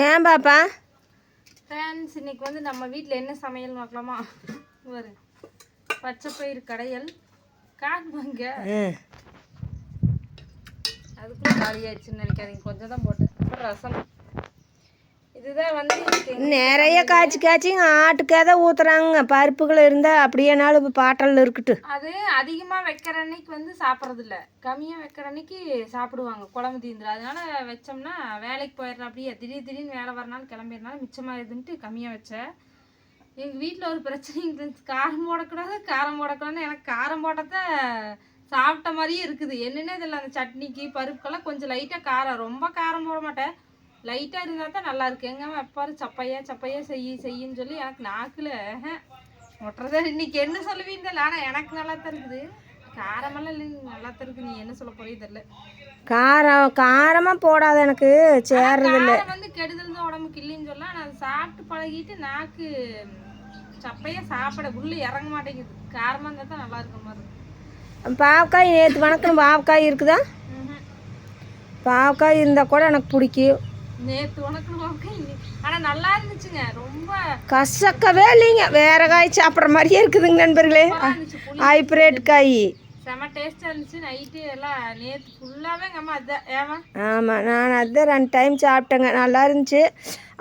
ஏன் பாப்பா? ஃப்ரெண்ட்ஸ் இன்னைக்கு வந்து நம்ம வீட்டில் என்ன சமையல் பார்க்கலாமா? ஒரு பச்சைப்பயிறு கடையல் காட்டுவாங்க ம் அதுக்குள்ளே காலி ஆயிடுச்சுன்னு நினைக்காதீங்க. கொஞ்சம் தான் போட்டேன். அப்புறம் ரசம். இதுதான் வந்து நிறைய காய்ச்சி காய்ச்சி ஆட்டுக்கே தான் ஊற்றுறாங்க பருப்புகள் இருந்தால் அப்படியேனாலும் இப்போ பாட்டலில் இருக்கட்டு. அது அதிகமாக வைக்கிற அன்னைக்கு வந்து சாப்பிட்றது இல்ல கம்மியாக வைக்கிற அன்னைக்கு சாப்பிடுவாங்க. குழம்பு தீந்துரும். அதனால வச்சோம்னா வேலைக்கு போயிடுறா அப்படியே திடீர் திடீர்னு வேலை வரனாலும் கிளம்பிடுனாலும் மிச்சமாகுதுன்ட்டு கம்மியாக வச்சேன் எங்கள் வீட்டில் ஒரு பிரச்சனை இருந்துச்சு காரம் போடக்கூடாது காரம் போடக்கூடாதுன்னு எனக்கு காரம் போட்டத சாப்பிட்ட மாதிரியே இருக்குது. என்னென்ன இதில் அந்த சட்னிக்கு பருப்புக்கெல்லாம் கொஞ்சம் லைட்டாக காரம். ரொம்ப காரம் போட மாட்டேன். லைட்டாக இருந்தால் தான் நல்லா இருக்கு. எங்க அம்மா எப்பாரு சப்பையா சப்பையா செய்யி செய்யின்னு சொல்லி எனக்கு நாக்கில் ஒட்டுறதா இன்னைக்கு என்ன தெரியல ஆனால் எனக்கு நல்லா தான் இருக்குது. காரமெல்லாம் நல்லா தான் இருக்குது நீ என்ன சொல்ல போறே தெரியல. காரம் காரமாக போடாத எனக்கு. சேர்றது இல்லை வந்து கெடுதல் தான் உடம்புக்கு இல்லைன்னு சொல்ல ஆனால் அதை சாப்பிட்டு பழகிட்டு நாக்கு சப்பையா சாப்பிட உள்ள இறங்க மாட்டேங்குது. காரமாக இருந்தால் தான் நல்லா இருக்க மாதிரி. பாவக்காய் நேற்று வணக்கம் பாவக்காய் இருக்குதா. பாவக்காய் இருந்தால் கூட எனக்கு பிடிக்கும். நேத்து உனக்கு ஆனா நல்லா இருந்துச்சுங்க. ரொம்ப கசக்கவே இல்லைங்க. வேற காய் சாப்பிட்ற மாதிரியே இருக்குதுங்க நண்பர்களே. ஹைப்ரேட் காய். செம டேஸ்டா இருந்துச்சு. நைட்டு எல்லாம் நேத்து ஃபுல்லாவே எங்க அம்மா அதான் ஏமா ஆமாம் நான் அதான் ரெண்டு டைம் சாப்பிட்டேங்க. நல்லா இருந்துச்சு.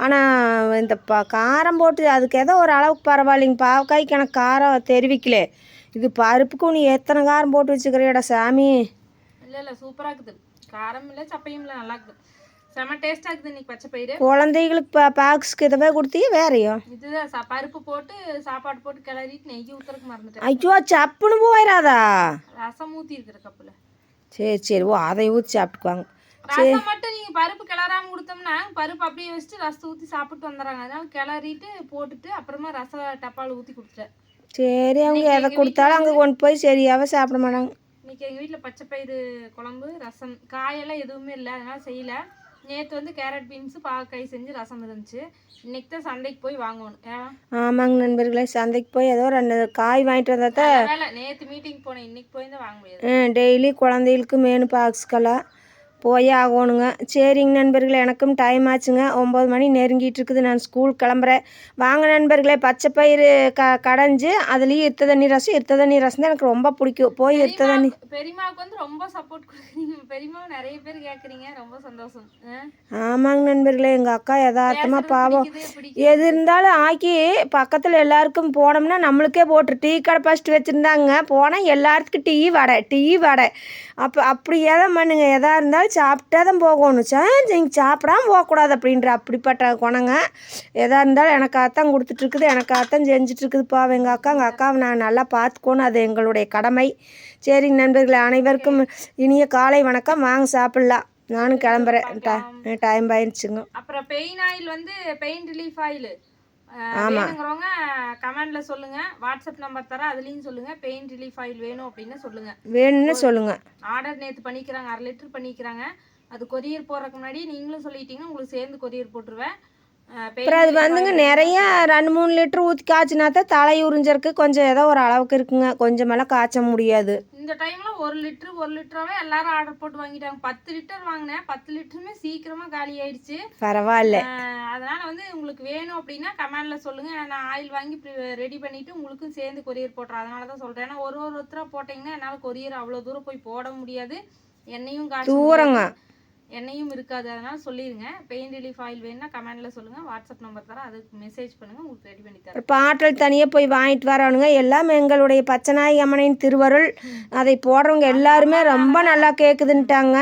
ஆனால் இந்த ப காரம் போட்டு அதுக்கு ஏதோ ஒரு அளவுக்கு பரவாயில்லைங்க. பாவக்காய்க்கு எனக்கு காரம் தெரிவிக்கல. இது பருப்புக்கு நீ எத்தனை காரம் போட்டு வச்சுக்கிறியடா சாமி? இல்ல இல்ல சூப்பரா இருக்குது. காரம் இல்ல சப்பையும் இல்ல நல்லா இருக்குது. செம டேஸ்டா இருக்குது இன்னைக்கு பச்சை பயிறு. குழந்தைகளுக்கு பா பாக்ஸ்க்கு இதவே கொடுத்தீங்க வேறையோ இதுதான் பருப்பு போட்டு சாப்பாடு போட்டு கிளறிட்டு நெய் ஊத்துறதுக்கு மறந்துட்டேன். ஐயோ சப்புன்னு போயிடாதா ரசம் ஊத்தி இருக்கிற கப்புல. சரி சரி ஓ அதை ஊற்றி சாப்பிட்டுக்குவாங்க. ரசம் மட்டும் நீங்க பருப்பு கிளறாம கொடுத்தோம்னா பருப்பு அப்படியே வச்சுட்டு ரசத்தை ஊத்தி சாப்பிட்டு வந்துடுறாங்க. அதனால கிளறிட்டு போட்டுட்டு அப்புறமா ரச டப்பால ஊத்தி கொடுத்துட்டேன். சரி அவங்க எதை கொடுத்தாலும் அங்கே கொண்டு போய் சரியாவே சாப்பிட மாட்டாங்க. இன்னைக்கு எங்கள் வீட்டில் பச்சை பயிறு குழம்பு ரசம் காயெல்லாம் எதுவுமே இல்லை. அதனால செய்யல. நேற்று வந்து கேரட் பீன்ஸு பாவக்காய் செஞ்சு ரசம் இருந்துச்சு. இன்னைக்கு தான் சந்தைக்கு போய் வாங்கணும். ஆமாங்க நண்பர்களே சந்தைக்கு போய் ஏதோ ரெண்டு காய் வாங்கிட்டு வந்தால் தான் நேற்று மீட்டிங் போனேன். இன்னைக்கு போய் தான் வாங்க முடியாது. டெய்லி குழந்தைகளுக்கு மேனு பாக்ஸ்க்கெல்லாம் போய் ஆகணுங்க சரிங்க நண்பர்களே எனக்கும் டைம் ஆச்சுங்க. ஒம்பது மணி நெருங்கிட்டு இருக்குது நான் ஸ்கூல் கிளம்புறேன். வாங்க நண்பர்களே பச்சை பயிறு க கடைஞ்சு அதுலேயும் இருத்த தண்ணி ரசம் இருத்த தண்ணி ரசம் தான் எனக்கு ரொம்ப பிடிக்கும். போய் இருத்த தண்ணி பெரியம்மாவுக்கு வந்து ரொம்ப சப்போர்ட் கொடுக்குறீங்க. பெரியம்மாவை நிறைய பேர் கேட்குறீங்க ரொம்ப சந்தோஷம்? ஆமாங்க நண்பர்களே எங்கள் அக்கா யதார்த்தமாக பாவம். எது இருந்தாலும் ஆக்கி பக்கத்தில் எல்லாருக்கும் போனோம்னா நம்மளுக்கே போட்டு டீ கடை ஃபஸ்ட்டு வச்சுருந்தாங்க. போனால் எல்லாத்துக்கும் டீ வடை டீ வடை. அப்போ அப்படியே தான் பண்ணுங்க. எதாக இருந்தாலும் சாப்பிட்டே தான் போகணும் சா நீங்கள் சாப்பிடாம போகக்கூடாது அப்படின்ற அப்படிப்பட்ட குணங்க எதாக இருந்தாலும் எனக்காகத்தான் கொடுத்துட்ருக்குது எனக்காகத்தான் செஞ்சுட்ருக்குது பாவம். எங்கள் அக்கா எங்கள் அக்காவை நான் நல்லா பார்த்துக்கணும் அது எங்களுடைய கடமை. சரிங்க நண்பர்களே அனைவருக்கும் இனிய காலை வணக்கம். வாங்க சாப்பிட்லாம். நானும் கிளம்புறேன். டைம் ஆயிடுச்சுங்க. அப்புறம் பெயின் ஆயில் வந்து பெயின் ரிலீஃப் ஆயில் வேணுங்கிறவங்க கமெண்ட்ல சொல்லுங்க. வாட்ஸ்அப் நம்பர் தரேன் அதுலயும் சொல்லுங்க. பெயின் ரிலீஃப் ஆயில் வேணும் அப்படின்னு சொல்லுங்க. வேணும்னு சொல்லுங்கள் ஆர்டர் நேற்று பண்ணிக்கிறாங்க அரை லிட்டர் பண்ணிக்கிறாங்க. அது கொரியர் போடுறதுக்கு முன்னாடி நீங்களும் சொல்லிட்டீங்கன்னா உங்களுக்கு சேர்ந்து கொரியர் போட்டுருவேன். அப்புறம் அது வந்துங்க நிறைய ரெண்டு மூணு லிட்டர் ஊற்றி காய்ச்சினா தான் தலை உறிஞ்சருக்கு கொஞ்சம் ஏதோ ஒரு அளவுக்கு இருக்குங்க. கொஞ்சமெல்லாம் காய்ச்ச முடியாது. இந்த டைம்ல ஒரு லிட்டர் ஒரு லிட்டராவே எல்லாரும் ஆர்டர் போட்டு வாங்கிட்டாங்க. பத்து லிட்டர் வாங்கினேன். பத்து லிட்டருமே சீக்கிரமா காலி ஆயிடுச்சு. பரவாயில்ல. அதனால வந்து உங்களுக்கு வேணும் அப்படின்னா கமெண்ட்ல சொல்லுங்க. நான் ஆயில் வாங்கி ரெடி பண்ணிட்டு உங்களுக்கும் சேர்ந்து கொரியர் போட்டுறேன். அதனால தான் சொல்றேன். ஏன்னா ஒரு ஒரு ஒருத்தரா போட்டீங்கன்னா என்னால கொரியர் அவ்வளவு தூரம் போய் போட முடியாது. காசு தூரங்க. எண்ணெயும் இருக்காது. அதனால சொல்லிருங்க. பெயின் ரிலீஃப் ஆயில் வேணும்னா கமெண்ட்ல சொல்லுங்க. வாட்ஸ்அப் நம்பர் தரேன். அதுக்கு மெசேஜ் பண்ணுங்க. உங்களுக்கு ரெடி பண்ணி தரேன். பாட்டில் தனியாக போய் வாங்கிட்டு வரணுங்க எல்லாம் எங்களுடைய பச்சைநாய் அம்மனின் திருவருள். அதை போடுறவங்க எல்லாருமே ரொம்ப நல்லா கேட்குதுன்ட்டாங்க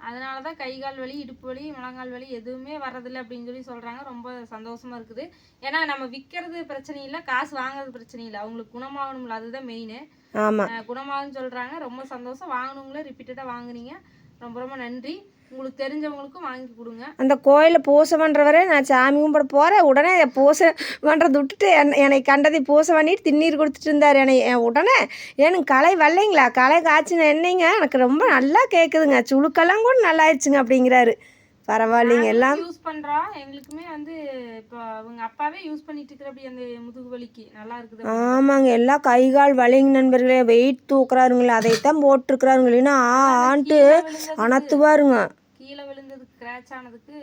அதனால தான் கை கால் வலி இடுப்பு வலி முழங்கால் வலி எதுவுமே வர்றதில்ல அப்படின்னு சொல்லி சொல்றாங்க. ரொம்ப சந்தோஷமா இருக்குது. ஏன்னா நம்ம விற்கிறது பிரச்சனை இல்லை காசு வாங்குறது பிரச்சனை இல்லை. அவங்களுக்கு குணமாகணும்ல. அதுதான் மெயின் குணமாகும்னு சொல்றாங்க. ரொம்ப சந்தோஷம். வாங்கினவங்களே ரிப்பீட்டடாக வாங்குனீங்க. ரொம்ப ரொம்ப நன்றி. உங்களுக்கு தெரிஞ்சவங்களுக்கும் வாங்கி கொடுங்க. அந்த கோயிலில் பூசை பண்ணுறவரே நான் சாமி கும்பிட போகிறேன் உடனே பூசை பண்ணுறதை விட்டுட்டு என் என்னை கண்டதை பூசை பண்ணிட்டு திண்ணீர் கொடுத்துட்டு இருந்தார். என்னை என் உடனே எனக்கு களை வரலைங்களா? களை காய்ச்சின என்னைங்க எனக்கு ரொம்ப நல்லா கேட்குதுங்க சுழுக்கெல்லாம் கூட நல்லா ஆயிடுச்சுங்க அப்படிங்கிறாரு. பரவாயில்லைங்க எல்லாம். யூஸ் பண்றோம் எங்களுக்குமே வந்து இப்போ அவங்க அப்பாவே யூஸ் பண்ணிட்டு இருக்கிற அப்படி அந்த முதுகு வலிக்கு. நல்லா இருக்குது ஆமாங்க எல்லாம் கை கால் வலிங்க நண்பர்களே. வெயிட் தூக்குறாருங்களே. அதைத்தான் போட்டிருக்கிறாருங்க இல்லைன்னா ஆ ஆன்ட்டு அணத்துவாருங்க கீழே விழுந்ததுக்கு ஸ்க்ராட்ச் ஆனதுக்கு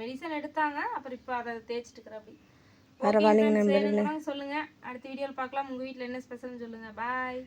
மெடிசன் எடுத்தாங்க. அப்புறம் இப்போ அதை தேய்ச்சிட்டு அப்படி. பரவாயில்லைங்க சொல்லுங்க. அடுத்த வீடியோவில் பார்க்கலாம். உங்க வீட்டில் என்ன ஸ்பெஷல்னு சொல்லுங்க. பாய்